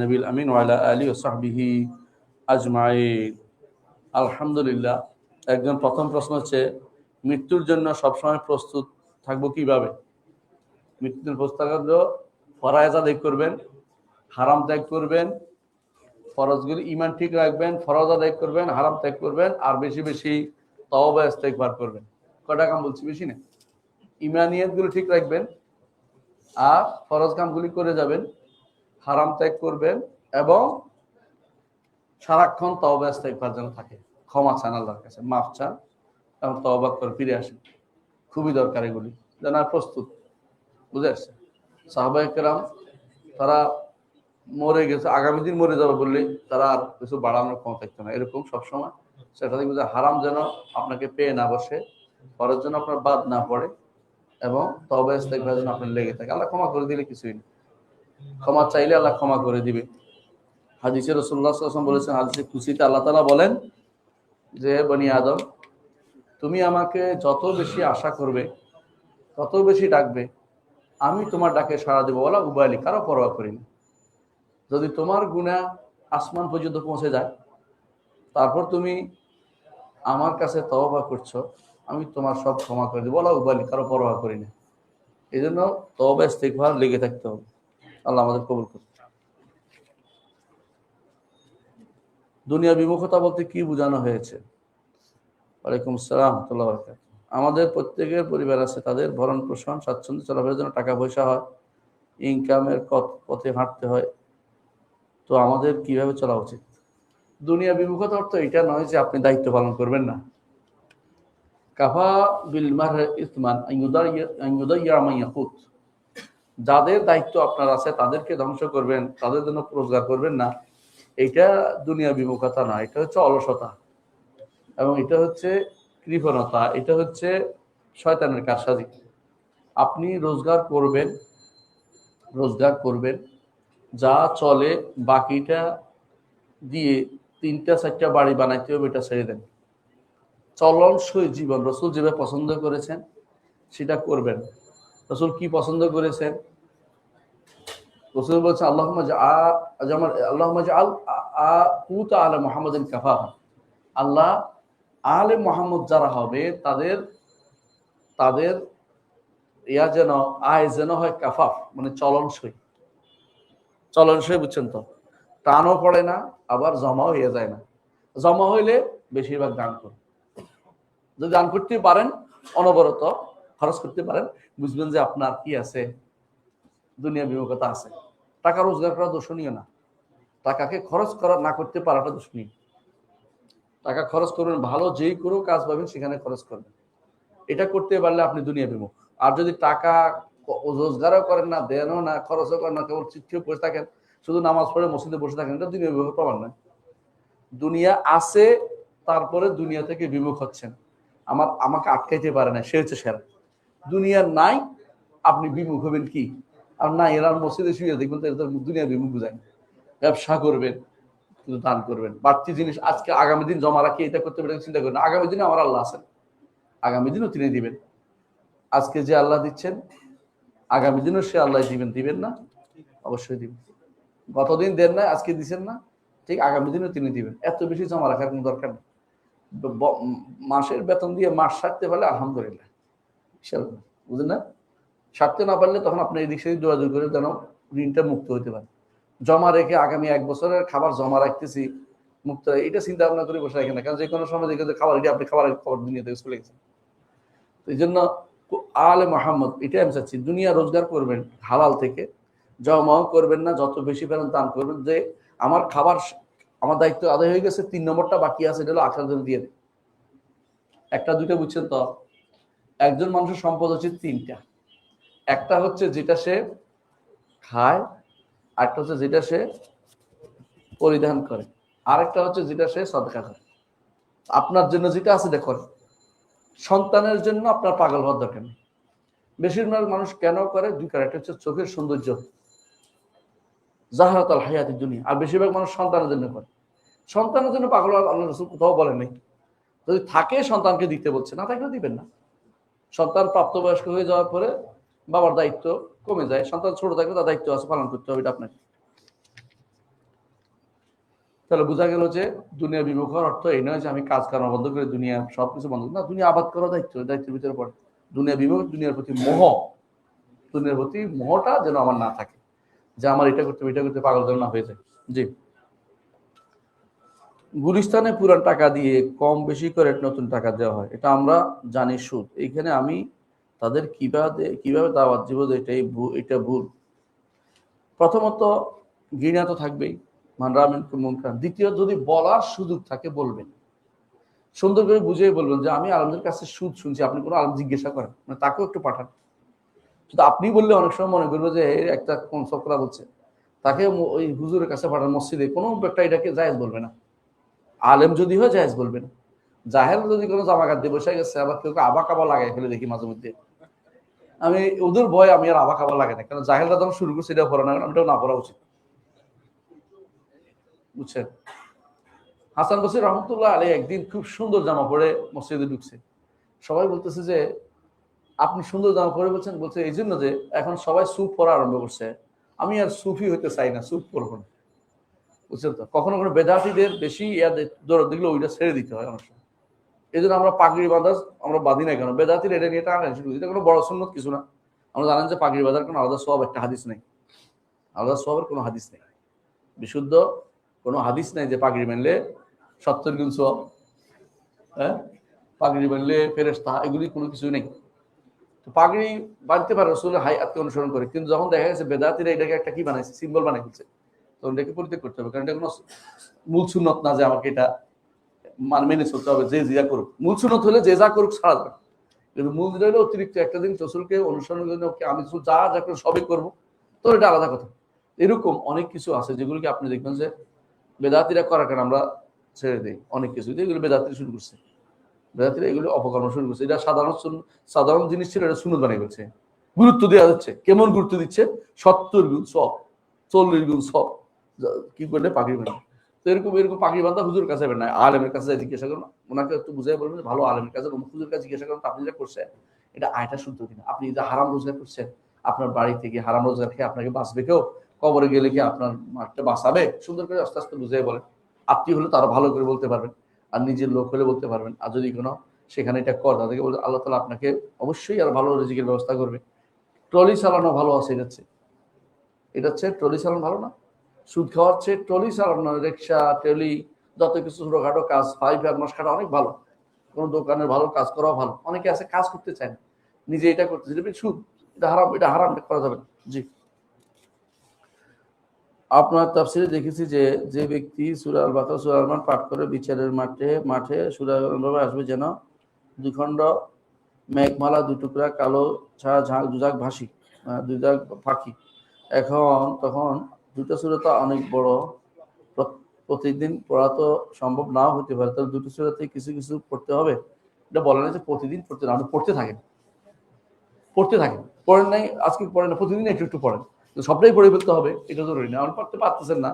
নবীল আমিন ওয়ালা আলী ও সাহবিহি আজমাই আলহামদুলিল্লাহ, একজন প্রথম প্রশ্ন হচ্ছে, মৃত্যুর জন্য সবসময় প্রস্তুত থাকব কীভাবে? মৃত্যুর প্রস্তাব থাকার ফরায়জা ত্যাগ করবেন, হারাম ত্যাগ করবেন, ফরজগুলি ইমান ঠিক রাখবেন, ফরজ আদায় করবেন, হারাম ত্যাগ করবেন, আর বেশি বেশি তওবায় ত্যাগ বার করবেন। কটা কাম বলছি বেশি না? ইমানিয়াতগুলো ঠিক রাখবেন, আর ফরজ কামগুলি করে যাবেন হারাম ত্যাগ করবেন এবং সারাক্ষণ তওবা ইস্তেগফার যেন থাকে। ক্ষমা চান আল্লাহর কাছে, মাফ চান এবং তওবা করে ফিরে আসেন। খুবই দরকার এগুলি। যেন আর প্রস্তুত। বুঝে আসছে সাহবাহিকেরাম তারা মরে গেছে। আগামী দিন মরে যাবে বললে তারা আর কিছু বাড়ানোর ক্ষমতা থাকতো না। এরকম সবসময় সেটা দেখবে যে হারাম যেন আপনাকে পেয়ে না বসে পরের জন্য আপনার বাদ না পড়ে এবং তবে ইস্তেগফার যেন আপনার লেগে থাকে। আল্লাহ ক্ষমা করে দিলে কিছুই না। ক্ষমা চাইলে আল্লাহ ক্ষমা করে দিবে। হাদিসে রসুল্লাহ বলেছেন, হাদিসে খুশিতে আল্লাহ তালা বলেন যে, বনি আদম, তুমি আমাকে যত বেশি আশা করবে, তত বেশি ডাকবে, আমি তোমার ডাকে সাড়া দেবো। বলা উবাইলি কারও পরোয়া করি না। যদি তোমার গুণা আসমান পর্যন্ত পৌঁছে যায়, তারপর তুমি আমার কাছে তওবা করছ, আমি তোমার সব ক্ষমা করে দেবো। বলা উবাইলি কারও পরোয়া করি না। এই জন্য তওবা, ইস্তেগফার লেগে থাকতে হবে। আল্লাহ আমাদের কবুল করুন দুনিয়া বিমুখতা বলতে কি বোঝানো হয়েছে? ওয়ালাইকুম বরকাত আমাদের প্রত্যেকের পরিবার আছে, তাদের ভরণ পোষণ, স্বাচ্ছন্দ্য চলাফেরার জন্য টাকা পয়সা হয়, ইনকামের পথে হাঁটতে হয়। তো আমাদের কীভাবে চলা উচিত? দুনিয়া বিমুখতা অর্থ এটা নয় যে আপনি দায়িত্ব পালন করবেন না। কাফা বিলমার ইসমান যাদের দায়িত্ব আপনার আছে, তাদেরকে ধ্বংস করবেন, তাদের জন্য রোজগার করবেন না। এটা দুনিয়া বিমুখতা না এটা হচ্ছে অলসতা। এবং এটা হচ্ছে কৃপণতা, এটা হচ্ছে শয়তানের কারসাজি। আপনি রোজগার করবেন রোজগার করবেন। যা চলে, বাকিটা দিয়ে তিনটা, চারটা বাড়ি বানাইতে হবে, এটা ছেড়ে দেন। চলনসই জীবন। রসুল যেভাবে পছন্দ করেছেন, সেটা করবেন। রসুল কি পছন্দ করেছেন? রসুল বলছেন আল্লাহ আল আল্লাহ আলে মোহাম্মদ যারা হবে, তাদের তাদের ইয়া যেন, আয় যেন হয় কাফাফ মানে চলনসই। চলনসই বুঝছেন তো? টানও পড়ে না, আবার জমাও হয়ে যায় না। জমা হইলে বেশিরভাগ দান করে যদি দান করতে পারেন, অনবরত খরচ করতে পারেন, বুঝবেন যে আপনার কি আছে। দুনিয়া বিমুখতা আছে। টাকা রোজগার করা দোষণীয় না। টাকাকে খরচ করা না করতে পারাটা দোষণীয় টাকা খরচ করবেন, ভালো যেই কোনো কাজ পাবেন, সেখানে খরচ করবেন। এটা করতে পারলে আপনি দুনিয়া বিমুখ। আর যদি টাকা রোজগারও করেন না, দেনও না, খরচও করেন না, কেবল চিঠিও বসে থাকেন, শুধু নামাজ পড়ে মসজিদে বসে থাকেন, এটা দুনিয়া বিমুখ প্রমাণ নয়। দুনিয়া আছে, তারপরে দুনিয়া থেকে বিমুখ হচ্ছেন। আমার, আমাকে আটকাইতে পারে না, সে হচ্ছে সেরা। দুনিয়ার নাই, আপনি বিমুখ হবেন কি? আর না, এরা মসজিদে শুয়ে দেখবেন তো দুনিয়া বিমুখ বুঝায় ব্যবসা করবেন, কিন্তু দান করবেন। বাড়তি জিনিস আজকে আগামী দিন জমা রাখি, এটা করতে পারেন চিন্তা করেন আগামী দিনে আমার আল্লাহ আছেন। আগামী দিনও তিনি দিবেন। আজকে যে আল্লাহ দিচ্ছেন, আগামী দিনও সে আল্লাহ দিবেন দিবেন না, অবশ্যই দিবেন। গতদিন দেন না আজকে দিচ্ছেন না, ঠিক আগামী দিনও তিনি দিবেন। এত বেশি জমা রাখার কোনো দরকার নেই। মাসের বেতন দিয়ে মাস সারতে পারলে আলহামদুলিল্লাহ। বুঝলেন না? সারতে না পারলে তখন আপনি এদিক সেদিক যোগাযোগ করে যেন ঋণটা মুক্ত হতে পারে। জমা রেখে আগামী এক বছরের খাবার জমা রাখতেছি, মুক্ত এটা চিন্তা ভাবনা করে বসে রাখেন না, কারণ যে কোনো সময় দেখে যে খাবার এটা আপনি খাবারের খবর দুনিয়া থেকে চলে গেছেন। তো এই জন্য আলে মোহাম্মদ, এটাই আমি চাচ্ছি, দুনিয়া রোজগার করবেন, হালাল থেকে। জমাও করবেন না, যত বেশি পেলেন দান করবেন। যে আমার খাবার আমার দায়িত্ব আদায় হয়ে গেছে, তিন নম্বরটা বাকি আছে, এটা হলো আখড়ার জন্য দিয়ে দেয় একটা, দুইটা বুঝছেন তো? একজন মানুষের সম্পদ হচ্ছে তিনটা। একটা হচ্ছে যেটা সে খায়, আরেকটা হচ্ছে যেটা সে পরিধান করে, আরেকটা হচ্ছে যেটা সে সদকা করে। আপনার জন্য যেটা আছে দেখুন সন্তানের জন্য আপনার পাগল হওয়ার দরকার নেই। বেশিরভাগ মানুষ কেন করে? দুই কারণ। একটা হচ্ছে চোখের সৌন্দর্য, জাহারাতাল হায়াতি দুনিয়া। আর বেশিরভাগ মানুষ সন্তানের জন্য করে। সন্তানের জন্য পাগল আল্লাহ রসুল কোথাও বলেন নাই। যদি থাকে সন্তানকে দিতে বলছে, না থাকলে দিবেন না। সন্তান প্রাপ্তবয়স্ক হয়ে যাওয়ার পরে বাবার দায়িত্ব কমে যায়, সন্তান ছোট থাকলে তার দায়িত্ব আছে পালন করতে হবে, এটা আপনাকে তাহলে বোঝা গেল যে দুনিয়া বিমুখ হওয়ার অর্থ এই নয় যে আমি কাজ কর্ম বন্ধ করে দুনিয়া সবকিছু বন্ধ না, দুনিয়া আবাদ করার দায়িত্ব দায়িত্বের ভিতরে পড়ে। দুনিয়া বিমুখ, দুনিয়ার প্রতি মোহ। দুনিয়ার প্রতি মোহটা যেন আমার না থাকে। যে আমার এটা করতে এটা করতে পাগল যেন না হয়ে যায়। জি। গুলিস্তানে পুরান টাকা দিয়ে কম বেশি করে নতুন টাকা দেওয়া হয়, এটা আমরা জানি সুদ। এইখানে আমি তাদের কীভাবে কীভাবে দাওয়াত দিব যে এটাই এটা ভুল? প্রথমত ঘৃণা তো থাকবেই মানরামিন মুনকার। দ্বিতীয়, যদি বলার সুযোগ থাকে, বলবেন। সুন্দর করে বুঝিয়ে বলবেন যে আমি আলমদের কাছে সুদ শুনছি, আপনি কোনো আলম জিজ্ঞাসা করেন মানে তাকেও একটু পাঠান। শুধু আপনি বললে অনেক সময় মনে করবে যে একটা কোন সকরা বলছে। তাকে ওই হুজুরের কাছে পাঠান মসজিদে, কোনো একটা এটাকে জায়েজ বলবে না। আলেম যদি হয় জায়েজ বলবে না। জাহেল যদি কোনো জামা কাট দিয়ে বসে গেছে, আবার কেউ কেউ আবা কাবা লাগাই ফেলে দেখি মাঝে মধ্যে। আমি ওদের ভয়, আমি আর আবা কাবা লাগে না। কারণ জাহেলরা যখন শুরু করছে, এটা পড়া না আমি না পড়া উচিত। বুঝছেন? হাসান বসির রহমতুল্লাহ আলী একদিন খুব সুন্দর জামা পরে মসজিদে ঢুকছে। সবাই বলতেছে যে, আপনি সুন্দর জামা পরে বলছেন? বলছে, এই জন্য যে এখন সবাই স্যুপ পরা আরম্ভ করছে। আমি আর সুফি হইতে চাই না স্যুপ পরবো না। বুঝছেন তো? কখনো কোনো বেদাতিদের বেশি ইয়া দে- দৌড় দেখলে ওইটা ছেড়ে দিতে হয় অনেক সময়। এই জন্য আমরা পাগড়ি বাঁধা আমরা বাঁধি না কেন? বেদাতির এটা নিয়ে টানা শুরু এটা কোনো বড় সুন্নত কিছু না। আমরা জানেন যে পাগড়ি বাঁধার কোনো আলাদা সব একটা হাদিস নেই। আলাদা সবের কোনো হাদিস নেই। বিশুদ্ধ কোনো হাদিস নাই যে পাগড়ি মানলে সত্তর গুণ সব হ্যাঁ? পাগড়ি মানলে ফেরেস্তা এগুলি কোনো কিছু নেই। তো পাগড়ি বাঁধতে পারে হাই আত্মে অনুসরণ করে। কিন্তু যখন দেখা গেছে বেদাতিরা এটাকে একটা কি বানাইছে? সিম্বল বানাই ফেলছে। তখন এটাকে পরিত্যাগ করতে হবে। কারণ এটা কোনো মূল সুন্নত না যে আমাকে এটা মান মেনে চলতে হবে, যে যা করুক। মূল সুন্নত হলে যে যা করুক ছাড়া যাবে কিন্তু মূল যেটা হলো অতিরিক্ত একটা দিন রসুলকে অনুসরণ করে ওকে আমি যা যা করে সবই করব। তো এটা আলাদা কথা। এরকম অনেক কিছু আছে যেগুলোকে আপনি দেখবেন যে বেদাতিরা করার কারণে আমরা ছেড়ে দিই। অনেক কিছু। এগুলো বেদাতিরা শুরু করছে। বেদাতিরা এগুলো অপকর্ম শুরু করছে। এটা সাধারণ সাধারণ জিনিস ছিল এটা সুনত বানিয়ে ফেলছে। গুরুত্ব দেওয়া যাচ্ছে কেমন গুরুত্ব দিচ্ছে? সত্তর গুণ সব, চল্লিশ গুণ সব। কি করলে? পাখি বানা তো এরকম এরকম পাখি বান্ধা হুজুর কাছে যাবেন না। আলেমের কাছে জিজ্ঞাসা করুন, ওনাকে একটু বুঝাই বলবেন ভালো আলেমের কাছে হুজুর কাছে জিজ্ঞাসা করুন আপনি যা করছেন, এটা আয়টা শুদ্ধ কিনা? আপনি যে হারাম রোজগার করছেন, আপনার বাড়ি থেকে হারাম রোজগার খেয়ে আপনাকে বাঁচবে কেউ? কবরে গেলে কি আপনার মাঠটা বাঁচাবে? সুন্দর করে আস্তে আস্তে বুঝিয়ে বলেন। আপনি হলে তারা ভালো করে বলতে পারবেন, আর নিজের লোক হলে বলতে পারবেন। আর যদি কোনো, সেখানে এটা কর, তাদেরকে বলতে আল্লাহ তালা আপনাকে অবশ্যই আর ভালো রিজিকের ব্যবস্থা করবে। ট্রলি চালানো ভালো আছে, এটা হচ্ছে। এটা হচ্ছে ট্রলি চালানো ভালো না? সুদ খাওয়ার চেয়ে ট্রলি চালানো রিক্সা, ট্রলি, যত কিছু ছোটখাটো কাজ ফাইভ এক মাস খাটা অনেক ভালো। কোনো দোকানের ভালো কাজ করাও ভালো। অনেকে আছে, কাজ করতে চায় না। নিজে এটা করতে এটা সুদ। এটা হারাম এটা হারাম করা যাবে জি। আপনার তাফসিরে দেখেছি যে যে ব্যক্তি সুরা আল বাকর সুরা পাঠ করে বিচারের মাঠে মাঠে সুরা ভাবে আসবে যেন দুখণ্ড মেঘমালা দু টুকরা কালো ছাড়া ঝাঁক দুজাক ভাসি দুজাক পাখি এখন তখন দুটো সুরা তো অনেক বড়। প্রতিদিন পড়া তো সম্ভব নাও হতে পারে তাহলে দুটো সুরাতে কিছু কিছু পড়তে হবে। এটা বলে না যে প্রতিদিন পড়তে না পড়তে থাকেন পড়তে থাকেন পড়েন নাই, আজকে পড়েন না, প্রতিদিন একটু একটু পড়েন। সবটাই পড়ে ফেলতে হবে, এটা জরুরি না। আপনি পড়তে পারতেছেন না,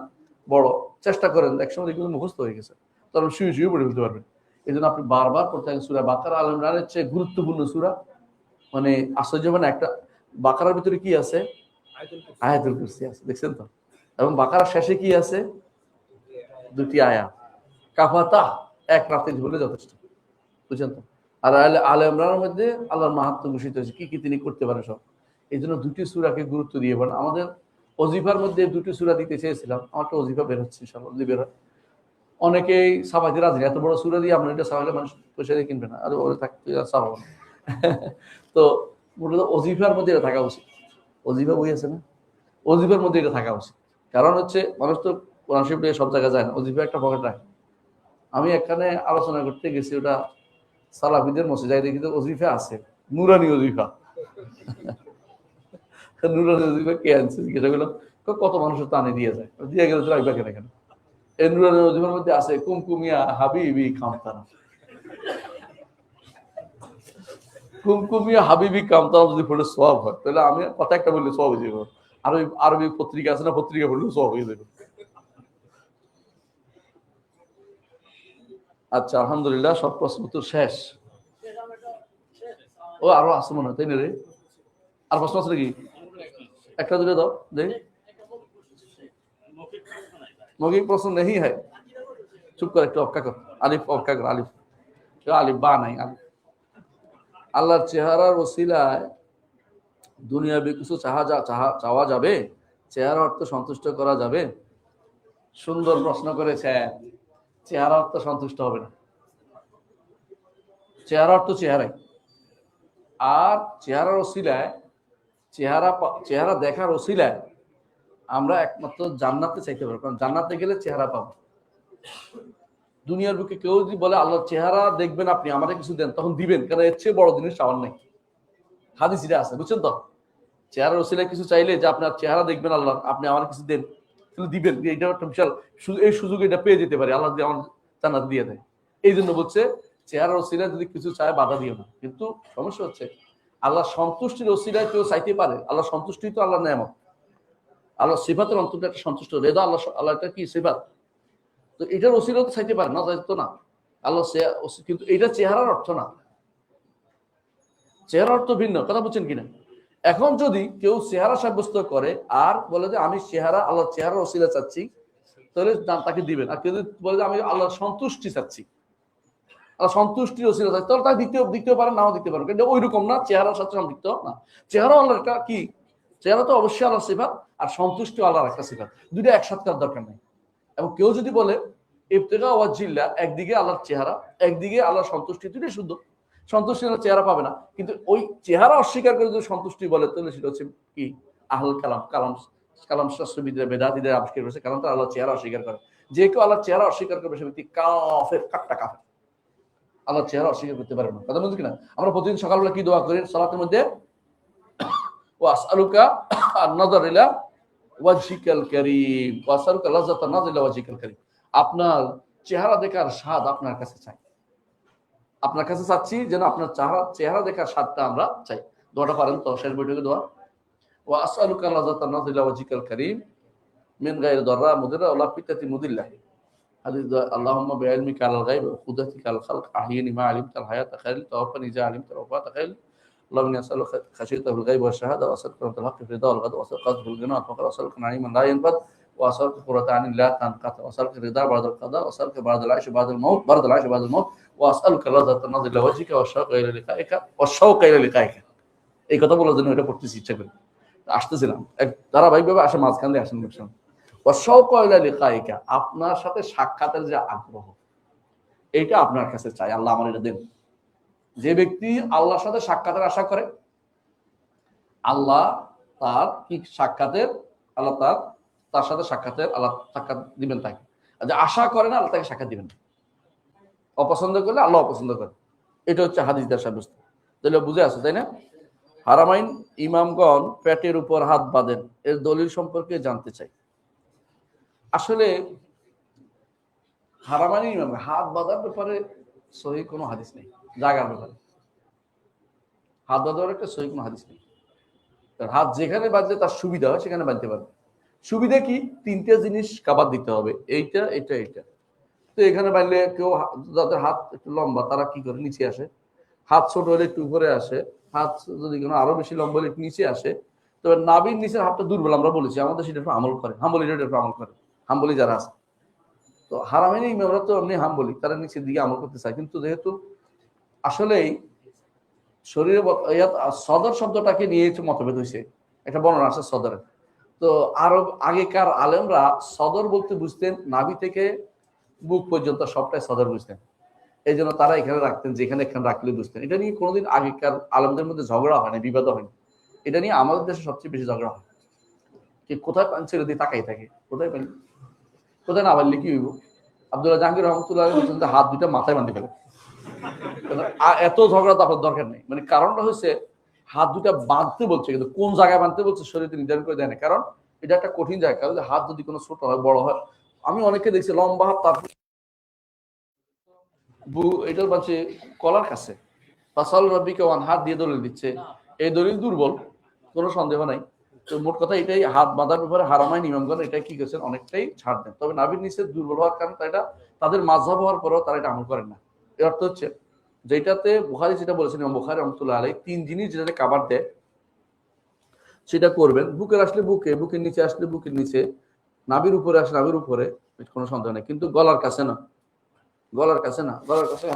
বড়। চেষ্টা করেন, একসময় দেখবেন মুখস্থ হয়ে গেছে। তখন শুয়ে শুয়ে পড়ে ফেলতে পারবেন। এই জন্য আপনি বারবার পড়তে থাকেন সুরা বাকার আল ইমরানের চেয়ে গুরুত্বপূর্ণ সুরা। মানে আশ্চর্য মানে একটা, বাকারার ভিতরে কি আছে? আয়াতুল কুরসি আছে, দেখছেন তো? এবং বাকারার শেষে কি আছে? দুটি আয়া। কাফাতা এক রাতে ঝুলে যথেষ্ট। বুঝছেন তো? আর আলে ইমরানের মধ্যে আল্লাহর মাহাত্ম ঘোষিত হয়েছে। কি কি তিনি করতে পারেন সব? এই জন্য দুটি সুরাকে গুরুত্ব দিয়ে পারেন আমাদের অজিফার মধ্যে দুটি সুরা দিতে চেয়েছিলাম। আমার তো অজিফা বের হচ্ছে, ইনশাআল্লাহ, যদি বের হয়। অনেকেই সাবাইতে রাজি এত বড় সুরা দিয়ে আপনার এটা সাবাইলে মানুষ পয়সা দিয়ে কিনবে না। আর ওরা থাকতে সাবাব তো মূলত অজিফার মধ্যে এটা থাকা উচিত। অজিফা বই আছে না? অজিফার মধ্যে এটা থাকা উচিত। কারণ হচ্ছে মানুষ তো কোরআন শরীফ সব জায়গায় যায় না। অজিফা একটা পকেট রাখে। আমি এখানে আলোচনা করতে গেছি, ওটা সালাফিদের মসজিদ যাই দেখি তো অজিফা আছে। নুরানি অজিফা নুরানি অজিফা কে আনছে? জিজ্ঞাসা করলাম কত মানুষের টানে দিয়ে যায়? দিয়ে গেলে তো রাখবে কেন কেন এই নুরানি অজিফার মধ্যে আছে, কুমকুমিয়া হাবিবি কামতানা কুমকুমিয়া হাবিবি কামতানা যদি পড়লে সব হয়, তাহলে আমি কথা একটা বললে সব হয়ে আরবি আরবি পত্রিকা আছে না পত্রিকা পড়লেও সব হয়ে যাবে। আচ্ছা আলহামদুলিল্লাহ, সব প্রশ্ন শেষ। ও, আরও আছে মনে হয়, তাই না রে? আর প্রশ্ন আছে নাকি? একটা, দুটো দাও দেখ মৌখিক প্রশ্ন নেই হ্যাঁ। চুপ করে, একটু অপেক্ষা কর। আলিফ, অপেক্ষা কর, আলিফ। আলিফ, বা নাই, আলিফ। আল্লাহর চেহারার ওসিলায় দুনিয়াবি কিছু চাহা যা চাহা চাওয়া যাবে? চেহারা অর্থ সন্তুষ্ট করা যাবে? সুন্দর প্রশ্ন করেছে। চেহারা অর্থ সন্তুষ্ট হবে না। চেহারা অর্থ চেহারাই। আর চেহারার ওসিলায় চেহারা চেহারা দেখার ওসিলায় আমরা একমাত্র জান্নাতে চাইতে পারব। কারণ জান্নাতে গেলে চেহারা পাবো। দুনিয়ার বুকে কেউ যদি বলে আল্লাহর চেহারা দেখবেন আপনি আমাদের কিছু দেন, তখন দিবেন। কারণ এর চেয়ে বড় জিনিস চাওয়ার নেই। হাদিস এটা আছে, বুঝছেন তো? চেহারার ওসিলায় কিছু চাইলে যে আপনার চেহারা দেখবেন আল্লাহ, আপনি আমার কিছু দেন তাহলে দিবেন এটা একটা বিশাল এই সুযোগ এটা পেয়ে যেতে পারে, আল্লাহ যদি আমার জান্নাত দিয়ে দেয়। এই জন্য বলছে চেহারার ওসিলায় যদি কিছু চায় বাধা দিও না। কিন্তু সমস্যা হচ্ছে, আল্লাহ সন্তুষ্টির ওসিলায় কেউ চাইতে পারে, আল্লাহ সন্তুষ্টি তো আল্লাহ নেয়ামত। আল্লাহ সিফাতের অন্তত একটা সন্তুষ্ট, রেদা আল্লাহ আল্লাহ একটা কি সিফাত? তো এটার ওসিলা তো চাইতে পারে, না, চাইতো না। আল্লাহ কিন্তু এটা চেহারার অর্থ না। চেহারার অর্থ ভিন্ন, কথা বুঝছেন কিনা? এখন যদি কেউ চেহারা সাব্যস্ত করে আর বলে যে আমি চেহারা আল্লাহ চেহারার ওসিলা চাচ্ছি, তাহলে তাকে দিবেন। আর কেউ যদি বলে যে আমি আল্লাহর সন্তুষ্টি চাচ্ছি আল্লাহ সন্তুষ্টি ওসিলা চাচ্ছি, তাহলে তাকে দিতেও দিতেও পারেন নাও দিতে পারেন কিন্তু ওই রকম না, চেহারার সাথে সম্পৃক্ত না। চেহারা আল্লাহর কি? চেহারা তো অবশ্যই আল্লাহ সিফাত, আর সন্তুষ্টি আল্লাহর একটা সিফাত। দুইটা একসাথে করার দরকার নেই। এবং কেউ যদি বলে ইফতেকা ওয়াজিল্লা একদিকে আল্লাহর চেহারা, একদিকে আল্লাহর সন্তুষ্টি দুটোই শুদ্ধ। সন্তুষ্টি হলে চেহারা পাবে না। কিন্তু ওই চেহারা অস্বীকার করে যদি সন্তুষ্টি বলে, তাহলে সেটা হচ্ছে কি? আহল কালাম কালাম কালাম শাস্ত্রবিদরা বেদাতিদের আবিষ্কার করেছে, কারণ তারা আল্লাহ চেহারা অস্বীকার করে। যে কেউ আল্লাহর চেহারা অস্বীকার করবে, সে ব্যক্তি কাফের কাটটা কাফের। আল্লাহর চেহারা অস্বীকার করতে পারে না। কথা বলছি কিনা আমরা প্রতিদিন সকালবেলা কি দোয়া করি? সালাতের মধ্যে ও আসআলুকা আন-নাযার ইলা ওয়াজহিকাল কারীম। ওয়া আসআলুকা লাযাতান নাযার ইলা ওয়াজহিকাল আপনার চেহারা দেখার স্বাদ আপনার কাছে চাই। আপনার কাছে চাচ্ছি যেন আপনার চেহারা চেহারা দেখার স্বাদটা আমরা চাই দোয়াটা পারেন তো শেষ বৈঠকে দোয়া ও আসআলুকা লাযাতান নাযার ইলা ওয়াজহিকাল কারীম মিন গায়রি দাররা মুদিরা ওয়ালা ফিতাতি মুদিল্লাহ হাদিস দোয়া আল্লাহুম্মা বিইলমিকা আলাল গায়ব ওয়া কুদরাতিকা আল খালক আহইনি মা আলিমতা আল হায়াতা খাইল তাওফানি ইজা আলিমতা ওয়া ওয়াফাতা খাইল اللهم اني اسالك خشيته في الغيب والشهاده واسالك رحمه الحق في الرضا والغضب واسالك في الغنى والفقر واسالك نعيما لا ينفد واسالك قرة عين لا تنقطع واسالك الرضا بعد القضاء واسالك بعد العيش بعد الموت بعد العيش بعد الموت ওয়াসআলুকা রাযাতান নাযিলা ওয়াজহিকা ওয়া শাওকা ইলা লিকাইকা, ওয়া শাওকা ইলা লিকাইকা। এই কথা বলার জন্য এটা পড়তেছি, ইচ্ছা করে। আসতেছিলাম। এক ধারাবাহিকভাবে আসে মাঝখান দিয়ে আসেন বলছিলাম ওয়া শাওকা ইলা লিকাইকা, আপনার সাথে সাক্ষাতের যে আগ্রহ এটা আপনার কাছে চাই। আল্লাহ আমার এটা দেন। যে ব্যক্তি আল্লাহর সাথে সাক্ষাতের আশা করে, আল্লাহ তার কি সাক্ষাতের, আল্লাহ তার তার সাথে সাক্ষাতের, আল্লাহ সাক্ষাৎ দিবেন তাকে। আশা করে না, আল্লাহ তাকে সাক্ষাৎ দিবেন না। অপছন্দ করলে আল্লাহ অপছন্দ করে। এটা হচ্ছে হাদিস দেওয়ার সাব্যস্ত। তাহলে বুঝে আছে তাই না? হারামাইন ইমামগণ পেটের উপর হাত বাঁধেন, এর দলিল সম্পর্কে জানতে চাই। আসলে হারামাইন ইমাম, হাত বাঁধার ব্যাপারে সহি কোনো হাদিস নেই জাগার ব্যাপারে। হাত বাঁধার একটা সহি কোনো হাদিস নেই। তার হাত যেখানে বাঁধলে তার সুবিধা হয়, সেখানে বাঁধতে পারবে। সুবিধা কি? তিনটে জিনিস কাবার দিতে হবে, এইটা, এটা এটা তো এখানে বাঁধলে কেউ যাদের হাত একটু লম্বা, তারা কি করে? নিচে আসে। হাত ছোট হলে একটু উপরে আসে। হাত যদি কোনো আরও বেশি লম্বা হলে একটু নিচে আসে। তবে নাবির নিচের হাতটা দুর্বল, আমরা বলেছি। আমাদের সেটা একটু আমল করে। হাম্বলি এটা একটু আমল করে। হাম্বলি যারা আছে। তো হারামেনি ইমামরা তো এমনি হাম্বলি। তারা নিচের দিকে আমল করতে চায়। কিন্তু যেহেতু আসলেই শরীরে সদর শব্দটাকে নিয়ে একটু মতভেদ হয়েছে একটা বর্ণনা আছে সদরের। তো আরব আগেকার আলেমরা সদর বলতে বুঝতেন নাভি থেকে বুক পর্যন্ত সবটাই সদর বুঝতেন। এই জন্য তারা এখানে রাখতেন, যেখানে এখানে রাখলে বুঝতেন। এটা নিয়ে কোনোদিন আগেকার আলেমদের মধ্যে ঝগড়া হয়নি বিবাদ হয়নি। এটা নিয়ে আমাদের দেশে সবচেয়ে বেশি ঝগড়া হয়। কি কোথায় পান ছেড়ে দিয়ে তাকাই থাকে? কোথায় পানি? কোথায় না পারলে কি হইব? আব্দুল্লাহ জাহাঙ্গীর রহমতুল্লাহ বলছেন যে হাত দুইটা মাথায় বাঁধতে ফেলে। এত ঝগড়া তো দরকার নেই। মানে কারণটা হচ্ছে হাত দুটা বাঁধতে বলছে, কিন্তু কোন জায়গায় বাঁধতে বলছে শরীরে নির্ধারণ করে দেয় না। কারণ এটা একটা কঠিন জায়গা। কারণ হাত যদি কোনো ছোট হয়, বড় হয় আমি অনেকে দেখছি লম্বা হাত, তার এটার বাঁচে কলার কাছে। ফাসাল রব্বিকে ওয়ান হাত দিয়ে দলিল দিচ্ছে। এই দলিল দুর্বল, কোনো সন্দেহ নাই। তো মোট কথা এটাই, হাত বাঁধার ব্যাপারে হারামাই নিয়মগণ এটা কি করেছেন, অনেকটাই ছাড় দেন। তবে নাবির নিচে দুর্বল হওয়ার কারণে এটা, তাদের মাঝহাব হওয়ার পরেও তারা এটা আমল করেন না। এর অর্থ হচ্ছে, যেটাতে বুখারি যেটা বলেছেন বুখারি রহমতুল্লাহ আলাই তিন জিনিস যেটাতে কাবার দেয়, সেটা করবেন। বুকের আসলে বুকে, বুকের নিচে আসলে বুকের নিচে নাবির উপরে আসে নাবির উপরে কোনো সন্দেহ নেই। কিন্তু গলার কাছে না। গলার কাছে না। গলার কাছে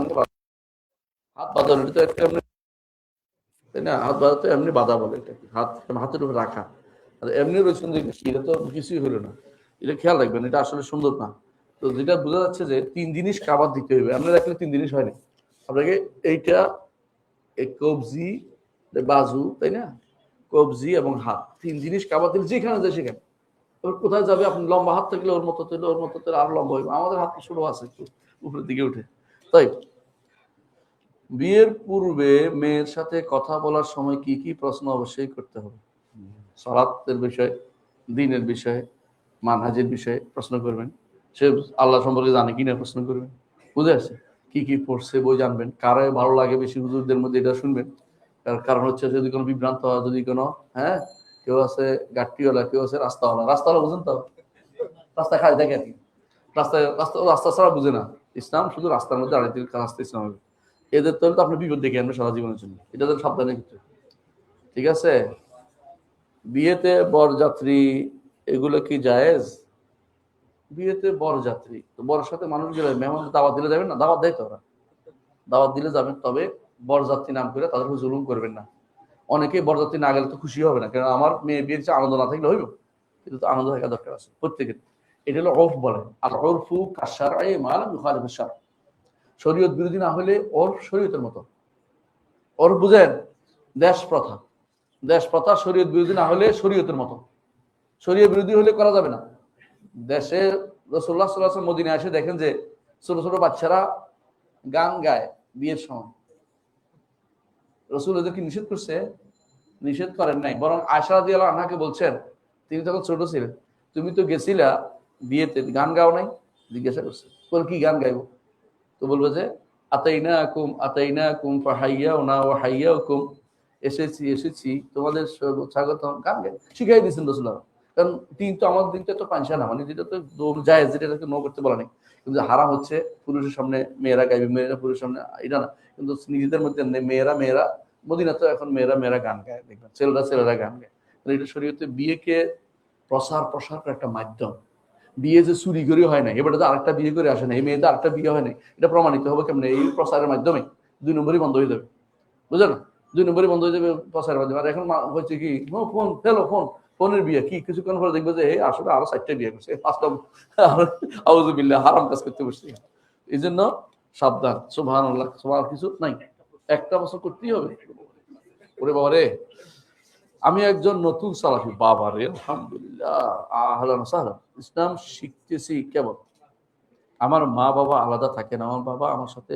হাত বাঁধা তো একটা এমনি তাই না? হাত বাঁধা তো এমনি বাঁধা বলে এটাকে। হাত হাতের উপর রাখা। আর এমনি রয়েছেন যে এটা তো কিছুই হলো না। এটা খেয়াল রাখবেন, এটা আসলে সুন্দর না। তো যেটা বোঝা যাচ্ছে যে তিন জিনিস কাবার দিতে হবে আমরা রাখলে তিন জিনিস হয়নি আপনাকে এইটা এই কবজি বাজু, তাই না? কবজি এবং হাত। তিন জিনিস কাবার দিলে যেখানে যায় সেখানে। এবার কোথায় যাবে? আপনি লম্বা হাত থাকলে ওর মতো তুলে, ওর মতো তুলে আরও লম্বা হইবে। আমাদের হাত তো আছে একটু উপরের দিকে উঠে। তাই? বিয়ের পূর্বে মেয়ের সাথে কথা বলার সময় কি কি প্রশ্ন অবশ্যই করতে হবে। সলাতের বিষয়ে, দিনের বিষয়ে, মানহাজের বিষয়ে প্রশ্ন করবেন। সে আল্লাহ সম্পর্কে জানে কিনা প্রশ্ন করবেন। বুঝে আসছে? কি কি পড়ছে, বই জানবেন। কারে ভালো লাগে বেশি হুজুরদের মধ্যে এটা শুনবেন। তার কারণ হচ্ছে যদি কোনো বিভ্রান্ত হয়, যদি কোনো হ্যাঁ? কেউ আছে গাট্টিওয়ালা কেউ আছে রাস্তাওয়ালা। রাস্তাওয়ালা বুঝেন তো? রাস্তা খায় দেখে রাস্তায় রাস্তা রাস্তা ছাড়া বুঝে না। ইসলাম শুধু রাস্তার মধ্যে আড়াই রাস্তা ইসলাম এদের তো আপনি বিপদ দেখে আনবেন সারা জীবনের জন্য। এটা তো সাবধানের ক্ষেত্রে। ঠিক আছে? বিয়েতে বরযাত্রী, এগুলো কি জায়েজ? বিয়েতে বরযাত্রী। তো বরের সাথে মানুষ গেলে মেহমান দাওয়াত দিলে যাবেন না? দাওয়াত দেয় তো ওরা। দাওয়াত দিলে যাবেন, তবে বরযাত্রী নাম করে তাদের জুলুম করবেন না। অনেকেই বরযাত্রী না গেলে তো খুশি হবে না। কারণ আমার মেয়ে বিয়ের চেয়ে আনন্দ না থাকলে হইব। কিন্তু তো আনন্দ থাকা দরকার আছে প্রত্যেকের। এটা হলো অফ বলে। আর অরফু কাসার আই মাল মুখালিফ সার শরীয়ত বিরোধী না হলে ওর শরীয়তের মতো। ওর বুঝেন দেশ প্রথা দেশ প্রথা শরীয়ত বিরোধী না হলে শরীয়তের মতো। শরীয় বিরোধী হলে করা যাবে না। দেশে রসুল্লাহ সাল্লাহ মদিনে এসে দেখেন যে ছোট ছোট বাচ্চারা গান গায় বিয়ের সময়। রসুল ওদেরকে নিষেধ করছে, নিষেধ করেন নাই। বরং আয়সা দিয়ে আনাকে বলছেন, তিনি তখন ছোট ছিলেন, তুমি তো গেছিলা বিয়েতে, গান গাও নাই? জিজ্ঞাসা করছে। বল, কি গান গাইবো? তো বলব যে আতাইনা কুম আতাইনা কুম ফাহাইয়া ওনা ও হাইয়া কুম এসেছি এসেছি, তোমাদের স্বাগত গান গাই। শিখাই দিয়েছেন রসুল্লাহ কারণ তিনি তো আমার দিন তো পাঁচশা না মানে যেটা তো যায় যেটা নো করতে বলা নেই। কিন্তু হারাম হচ্ছে, পুরুষের সামনে মেয়েরা গাইবে, মেয়েরা পুরুষের সামনে, এটা না। কিন্তু নিজেদের মধ্যে মেয়েরা মেয়েরা, মদিনা তো এখন মেয়েরা মেয়েরা গান গায়, দেখবেন, ছেলেরা ছেলেরা গান গায়। এটা শরীয়তে বিয়েকে প্রসার প্রসার একটা মাধ্যম। বিয়ে যে চুরি করে হয় না এবারে তো আরেকটা বিয়ে করে আসে না এই মেয়েদের আরেকটা বিয়ে হয় না এটা প্রমাণিত হবে কেমন? এই প্রসারের মাধ্যমে দুই নম্বরই বন্ধ হয়ে যাবে। বুঝলো না দুই নম্বরই বন্ধ হয়ে যাবে প্রসারের মাধ্যমে। আর এখন হচ্ছে কি? ফোন, হ্যালো, ফোন, ফোনের বিয়ে। কি, কিছুক্ষণ পরে দেখবে যে আসলে আরও চারটা বিয়ে করছে। পাঁচটা আউজুবিল্লাহ হারাম কাজ করতে বসছে। এই জন্য সাবধান সুভান আল্লাহ সুবহান কিছু নাই। একটা বছর করতেই হবে। ওরে বাবা রে। আমি একজন নতুন সালাফি। বাবা রে, আলহামদুলিল্লাহ। আহলান ইসলাম শিখতেছি কেবল। আমার মা বাবা আলাদা থাকে না। আমার বাবা আমার সাথে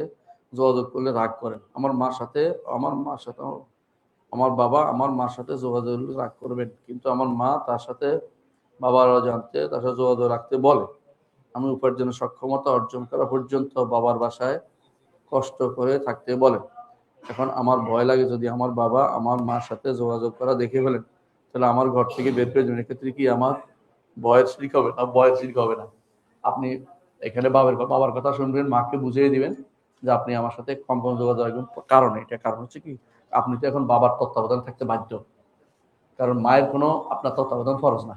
যোগাযোগ করলে রাগ করেন। আমার মার সাথে, আমার মার সাথে, আমার বাবা আমার মার সাথে যোগাযোগ রাগ করবেন। কিন্তু আমার মা তার সাথে বাবারা জানতে, তার সাথে যোগাযোগ রাখতে বলে। আমি উপার্জনের সক্ষমতা অর্জন করা পর্যন্ত বাবার বাসায় কষ্ট করে থাকতে বলে এখন আমার ভয় লাগে যদি আমার বাবা আমার মার সাথে যোগাযোগ করা দেখে ফেলেন, তাহলে আমার ঘর থেকে বের করে দেবেন। এক্ষেত্রে কি আমার বয়ের শিরিক হবে? না, বয়ের শিরিক হবে না। আপনি এখানে বাবার বাবার কথা শুনবেন, মাকে বুঝিয়ে দিবেন যে আপনি আমার সাথে কম কম যোগাযোগ রাখবেন। কারণ এটা, কারণ হচ্ছে কি, আপনি তো এখন বাবার তত্ত্বাবধান থাকতে বাধ্য। কারণ মায়ের কোনো আপনার তত্ত্বাবধান ফরজ না।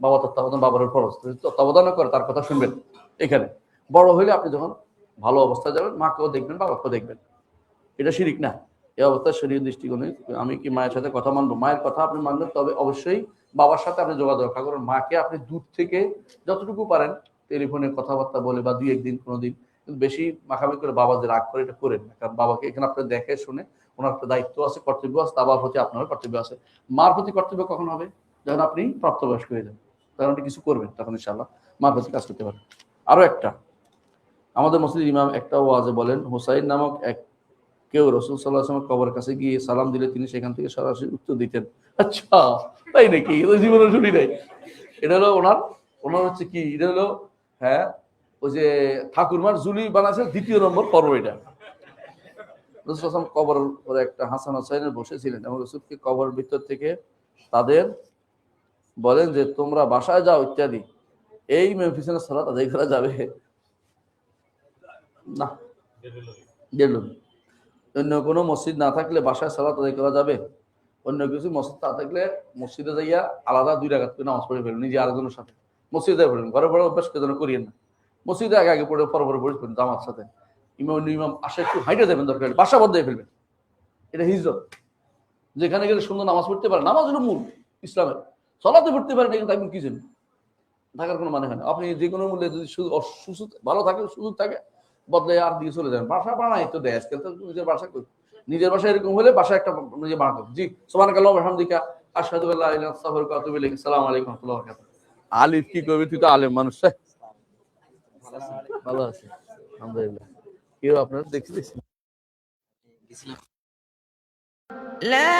বাবা তত্ত্বাবধান, বাবার ফরজ তত্ত্বাবধানও করে, তার কথা শুনবেন এখানে। বড় হইলে আপনি যখন ভালো অবস্থায় যাবেন, মাকেও দেখবেন, বাবাকেও দেখবেন। এটা শিরিক না। এই অবস্থায় শরীর দৃষ্টিকোণে আমি কি মায়ের সাথে কথা মানবো? মায়ের কথা আপনি মানবেন, তবে অবশ্যই বাবার সাথে আপনি যোগাযোগ রক্ষা করুন। মাকে আপনি দূর থেকে যতটুকু পারেন টেলিফোনে কথাবার্তা বলে বা দুই একদিন, কোনো দিন, কিন্তু বেশি মাখামি করে বাবা যে রাগ করে এটা করেন না। কারণ বাবাকে এখানে আপনি দেখে শুনে ওনার একটা দায়িত্ব আছে, কর্তব্য আছে বাবার প্রতি আপনার কর্তব্য আছে। মার প্রতি কর্তব্য কখন হবে? যখন আপনি প্রাপ্তবয়স্ক হয়ে যাবেন। তখন আপনি কিছু করবেন, তখন ইনশাল্লাহ মার প্রতি কাজ করতে পারেন আরও একটা, আমাদের মসজিদ ইমাম একটা ওয়াজে বলেন, হুসাইন নামক এক কেউ রসুল সাল্লাহ আসলামের কবরের কাছে গিয়ে সালাম দিলে তিনি সেখান থেকে সরাসরি উত্তর দিতেন। আচ্ছা তাই নাকি? জীবনে শুনি নাই। এটা হলো ওনার ওনার হচ্ছে কি? এটা হলো হ্যাঁ ওই যে ঠাকুরমার জুলি বানাচ্ছে দ্বিতীয় নম্বর পর্ব এটা। রসুল আসলাম কবর একটা হাসান হোসাইনের বসেছিলেন এবং রসুলকে কবর ভিতর থেকে তাদের বলেন যে, তোমরা বাসায় যাও, ইত্যাদি। এই মেমফিসের সালাত আদায় করা যাবে। না। অন্য কোনো মসজিদ না থাকলে বাসায় সালাত আদায় করা যাবে। অন্য কিছু মসজিদ না থাকলে মসজিদে যাইয়া আলাদা দুই রাখাত নামাজ পড়ে ফেলুন, নিজে আরেকজনের সাথে। মসজিদে পড়েন। ঘরে পড়ে অভ্যাস কেন করিয়েন না। মসজিদে আগে আগে পড়ে, পর পরে পড়ে জামার সাথে। ইমাম ইমাম আসা একটু হাইটে দেবেন দরকার বাসা বদলে ফেলবেন। এটা হিজরত। যেখানে গেলে সুন্দর নামাজ পড়তে পারে। নামাজ হলো মূল ইসলামের। সলাতে পড়তে পারেন এখানে থাকবেন কি জন্য থাকার কোনো মানে হয় না। আপনি যে কোনো মূল্যে যদি ভালো থাকে সুযোগ থাকে বদলে আর দিকে চলে যাবেন বাসা বানাই তো দেয় আজকাল তো নিজের বাসা করি নিজের বাসা এরকম হলে বাসা একটা নিজে বানাতে জি সোমান কাল্লাহ আলহামদিকা আশহাদু আল্লাহ ইলাহা ইল্লাল্লাহ আস্তাগফিরুকা ওয়া আতুবু ইলাইক আসসালামু আলাইকুম ওয়া রাহমাতুল্লাহি ওয়া বারাকাতুহু। আলিফ কি করবি তুই তো আলেম মানুষ হ্যাঁ? ভালো আছে আলহামদুলিল্লাহ। কেউ আপনার দেখছি لا